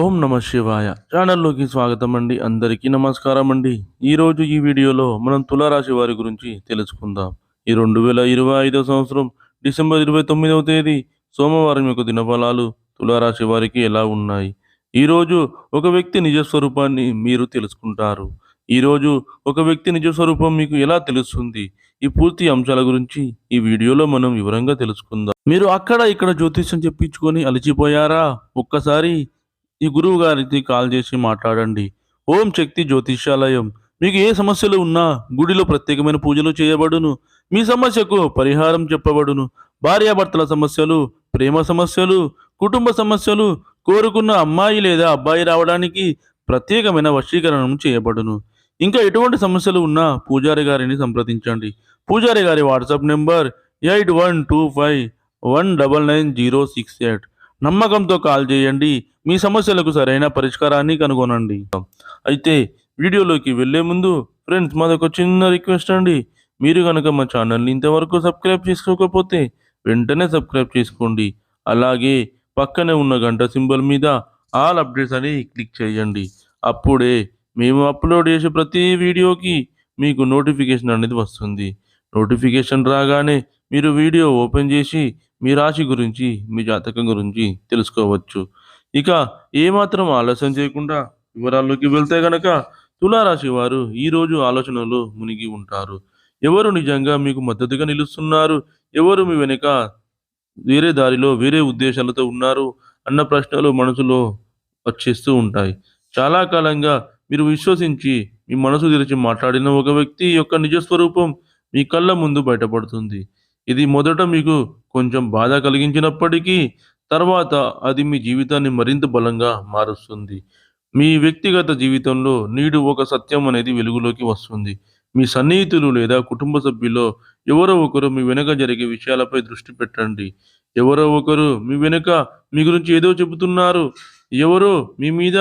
ఓం నమ శివాయ. ఛానల్లోకి స్వాగతం అండి అందరికీ నమస్కారం అండి ఈరోజు ఈ వీడియోలో మనం తులారాశి వారి గురించి తెలుసుకుందాం. ఈ రెండు వేల ఇరవై ఐదో సంవత్సరం డిసెంబర్ ఇరవై తొమ్మిదవ తేదీ సోమవారం యొక్క దినఫలాలు తులారాశి వారికి ఎలా ఉన్నాయి? ఈరోజు ఒక వ్యక్తి నిజ స్వరూపాన్ని మీరు తెలుసుకుంటారు. ఈరోజు ఒక వ్యక్తి నిజ స్వరూపం మీకు ఎలా తెలుస్తుంది? ఈ పూర్తి అంశాల గురించి ఈ వీడియోలో మనం వివరంగా తెలుసుకుందాం. మీరు అక్కడ ఇక్కడ జ్యోతిష్యం చెప్పించుకొని అలిచిపోయారా ఒక్కసారి ఈ గురువు గారికి కాల్ చేసి మాట్లాడండి. ఓం శక్తి జ్యోతిష్యాలయం. మీకు ఏ సమస్యలు ఉన్నా గుడిలో ప్రత్యేకమైన పూజలు చేయబడును. మీ సమస్యకు పరిహారం చెప్పబడును. భార్యాభర్తల సమస్యలు ప్రేమ సమస్యలు కుటుంబ సమస్యలు కోరుకున్న అమ్మాయి లేదా అబ్బాయి రావడానికి ప్రత్యేకమైన వశీకరణం చేయబడును. ఇంకా ఎటువంటి సమస్యలు ఉన్నా పూజారి గారిని సంప్రదించండి. పూజారి గారి WhatsApp number eight one two five one double nine zero six eight. నమ్మకంతో కాల్ చేయండి. మీ సమస్యలకు సరైన పరిష్కారాన్ని కనుగొనండి. అయితే వీడియోలోకి వెళ్ళే ముందు ఫ్రెండ్స్ మాదొక చిన్న రిక్వెస్ట్ అండి. మీరు కనుక మా ఛానల్ని ఇంతవరకు సబ్స్క్రైబ్ చేసుకోకపోతే వెంటనే సబ్స్క్రైబ్ చేసుకోండి. అలాగే పక్కనే ఉన్న గంట సింబల్ మీద ఆల్ అప్డేట్స్ అని క్లిక్ చేయండి. అప్పుడే మేము అప్లోడ్ చేసే ప్రతి వీడియోకి మీకు నోటిఫికేషన్ అనేది వస్తుంది. నోటిఫికేషన్ రాగానే మీరు వీడియో ఓపెన్ చేసి మీ రాశి గురించి మీ జాతకం గురించి తెలుసుకోవచ్చు. ఇక ఏమాత్రం ఆలస్యం చేయకుండా వివరాల్లోకి వెళ్తే గనక తులారాశి వారు ఈరోజు ఆలోచనలో మునిగి ఉంటారు. ఎవరు నిజంగా మీకు మద్దతుగా నిలుస్తున్నారు? ఎవరు మీ వెనుక వేరే దారిలో వేరే ఉద్దేశాలతో ఉన్నారు? అన్న ప్రశ్నలు మనసులో వచ్చేస్తూ ఉంటాయి. చాలా కాలంగా మీరు విశ్వసించి మీ మనసు తెరిచి మాట్లాడిన ఒక వ్యక్తి యొక్క నిజస్వరూపం మీ కళ్ళ ముందు బయటపడుతుంది. ఇది మొదట మీకు కొంచెం బాధ కలిగించినప్పటికీ తర్వాత అది మీ జీవితాన్ని మరింత బలంగా మారుస్తుంది. మీ వ్యక్తిగత జీవితంలో నీడు ఒక సత్యం అనేది వెలుగులోకి వస్తుంది. మీ సన్నిహితులు లేదా కుటుంబ సభ్యుల్లో ఎవరో ఒకరు మీ వెనుక జరిగే విషయాలపై దృష్టి పెట్టండి. ఎవరో ఒకరు మీ వెనుక మీ గురించి ఏదో చెబుతున్నారు. ఎవరో మీ మీద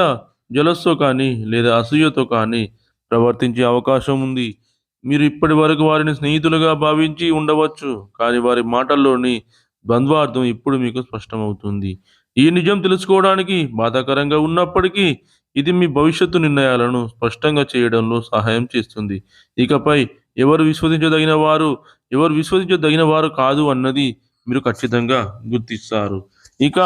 జలస్తో కానీ లేదా అసూయతో కానీ ప్రవర్తించే అవకాశం ఉంది. మీరు ఇప్పటి వరకు వారిని స్నేహితులుగా భావించి ఉండవచ్చు కానీ వారి మాటల్లోని ద్వంద్వార్థం ఇప్పుడు మీకు స్పష్టమవుతుంది. ఈ నిజం తెలుసుకోవడానికి బాధాకరంగా ఉన్నప్పటికీ ఇది మీ భవిష్యత్తు నిర్ణయాలను స్పష్టంగా చేయడంలో సహాయం చేస్తుంది. ఇకపై ఎవరు విశ్వసించదగిన వారు ఎవరు విశ్వసించదగిన వారు కాదు అన్నది మీరు ఖచ్చితంగా గుర్తిస్తారు. ఇక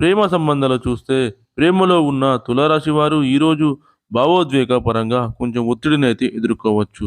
ప్రేమ సంబంధాలు చూస్తే ప్రేమలో ఉన్న తులారాశి వారు ఈరోజు భావోద్వేగ పరంగా కొంచెం ఒత్తిడిని అయితే ఎదుర్కోవచ్చు.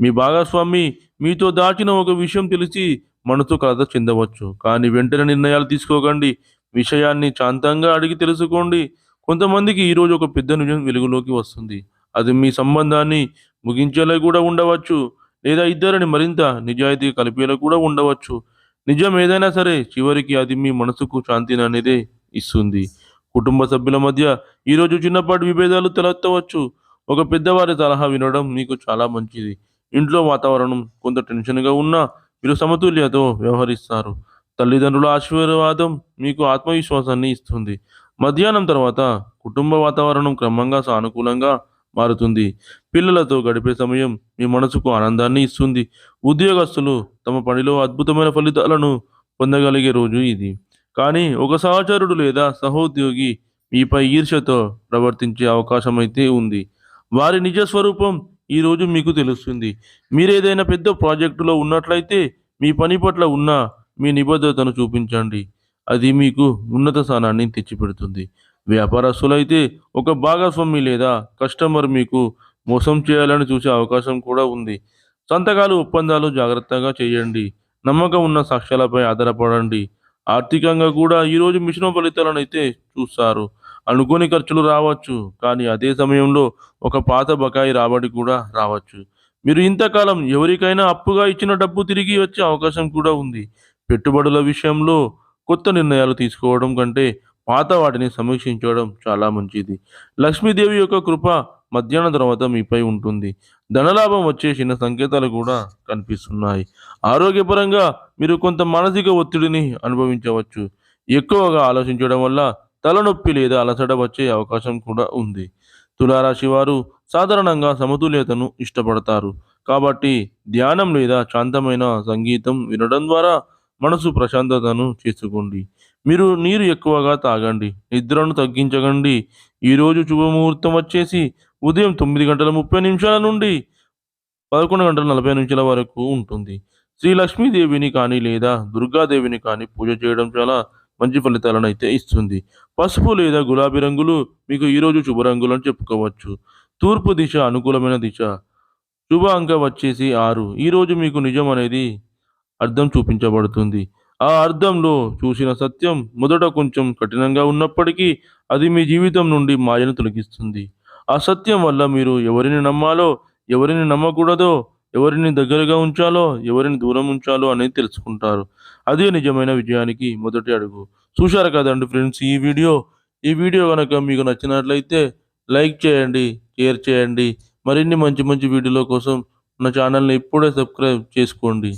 మీ భాగస్వామి మీతో దాచిన ఒక విషయం తెలిసి మనసు కలత చెందవచ్చు. కానీ వెంటనే నిర్ణయాలు తీసుకోకండి. విషయాన్ని శాంతంగా అడిగి తెలుసుకోండి. కొంతమందికి ఈరోజు ఒక పెద్ద నిజం వెలుగులోకి వస్తుంది. అది మీ సంబంధాన్ని ముగించేలా కూడా ఉండవచ్చు. లేదా ఇద్దరిని మరింత నిజాయితీ కలిపేలా కూడా ఉండవచ్చు. నిజం ఏదైనా సరే చివరికి అది మీ మనసుకు శాంతిని అనేది ఇస్తుంది. కుటుంబ సభ్యుల మధ్య ఈరోజు చిన్నపాటి విభేదాలు తలెత్తవచ్చు. ఒక పెద్దవారి సలహా వినడం మీకు చాలా మంచిది. ఇంట్లో వాతావరణం కొంత టెన్షన్గా ఉన్నా మీరు సమతుల్యతో వ్యవహరిస్తారు. తల్లిదండ్రుల ఆశీర్వాదం మీకు ఆత్మవిశ్వాసాన్ని ఇస్తుంది. మధ్యాహ్నం తర్వాత కుటుంబ వాతావరణం క్రమంగా సానుకూలంగా మారుతుంది. పిల్లలతో గడిపే సమయం మీ మనసుకు ఆనందాన్ని ఇస్తుంది. ఉద్యోగస్తులు తమ పనిలో అద్భుతమైన ఫలితాలను పొందగలిగే రోజు ఇది. కానీ ఒక సహచరుడు లేదా సహోద్యోగి మీపై ఈర్ష్యతో ప్రవర్తించే అవకాశం అయితే ఉంది. వారి నిజ స్వరూపం ఈరోజు మీకు తెలుస్తుంది. మీరేదైనా పెద్ద ప్రాజెక్టులో ఉన్నట్లయితే మీ పని పట్ల ఉన్న మీ నిబద్ధతను చూపించండి. అది మీకు ఉన్నత స్థానాన్ని తెచ్చిపెడుతుంది. వ్యాపారస్తులైతే ఒక భాగస్వామి లేదా కస్టమర్ మీకు మోసం చేయాలని చూసే అవకాశం కూడా ఉంది. సంతకాలు ఒప్పందాలు జాగ్రత్తగా చేయండి. నమ్మకం ఉన్న సాక్ష్యాలపై ఆధారపడండి. ఆర్థికంగా కూడా ఈరోజు మిశ్రమ ఫలితాలను అయితే చూస్తారు. అనుకోని ఖర్చులు రావచ్చు కానీ అదే సమయంలో ఒక పాత బకాయి రాబడి కూడా రావచ్చు. మీరు ఇంతకాలం ఎవరికైనా అప్పుగా ఇచ్చిన డబ్బు తిరిగి వచ్చే అవకాశం కూడా ఉంది. పెట్టుబడుల విషయంలో కొత్త నిర్ణయాలు తీసుకోవడం కంటే పాత వాటిని సమీక్షించడం చాలా మంచిది. లక్ష్మీదేవి యొక్క కృప మధ్యాహ్నం తర్వాత మీపై ఉంటుంది. ధనలాభం వచ్చే చిన్న సంకేతాలు కూడా కనిపిస్తున్నాయి. ఆరోగ్యపరంగా మీరు కొంత మానసిక ఒత్తిడిని అనుభవించవచ్చు. ఎక్కువగా ఆలోచించడం వల్ల తలనొప్పి లేదా అలసట వచ్చే అవకాశం కూడా ఉంది. తులారాశి వారు సాధారణంగా సమతుల్యతను ఇష్టపడతారు. కాబట్టి ధ్యానం లేదా శాంతమైన సంగీతం వినడం ద్వారా మనసు ప్రశాంతతను చేసుకోండి మీరు నీరు ఎక్కువగా తాగండి నిద్రను తగ్గించకండి. ఈరోజు శుభముహూర్తం వచ్చేసి ఉదయం తొమ్మిది గంటల ముప్పై నిమిషాల నుండి పదకొండు గంటల నలభై నిమిషాల వరకు ఉంటుంది. శ్రీ లక్ష్మీదేవిని కానీ లేదా దుర్గాదేవిని కానీ పూజ చేయడం చాలా మంచి ఫలితాలను అయితే ఇస్తుంది. పసుపు లేదా గులాబీ రంగులు మీకు ఈరోజు శుభరంగులు అని చెప్పుకోవచ్చు. తూర్పు దిశ అనుకూలమైన దిశ. శుభ అంక వచ్చేసి ఆరు. ఈరోజు మీకు నిజం అనేది అర్థం చూపించబడుతుంది. ఆ అర్థంలో చూసిన సత్యం మొదట కొంచెం కఠినంగా ఉన్నప్పటికీ అది మీ జీవితం నుండి మాయను తొలగిస్తుంది. ఆ సత్యం వల్ల మీరు ఎవరిని నమ్మాలో ఎవరిని నమ్మకూడదో ఎవరిని దగ్గరగా ఉంచాలో ఎవరిని దూరం ఉంచాలో అనేది తెలుసుకుంటారు. అదే నిజమైన విజయానికి మొదటి అడుగు. చూశారు కదండి ఫ్రెండ్స్ ఈ వీడియో? ఈ వీడియో కనుక మీకు నచ్చినట్లయితే లైక్ చేయండి షేర్ చేయండి. మరిన్ని మంచి మంచి వీడియోల కోసం నా ఛానల్ని ఇప్పుడే సబ్స్క్రైబ్ చేసుకోండి.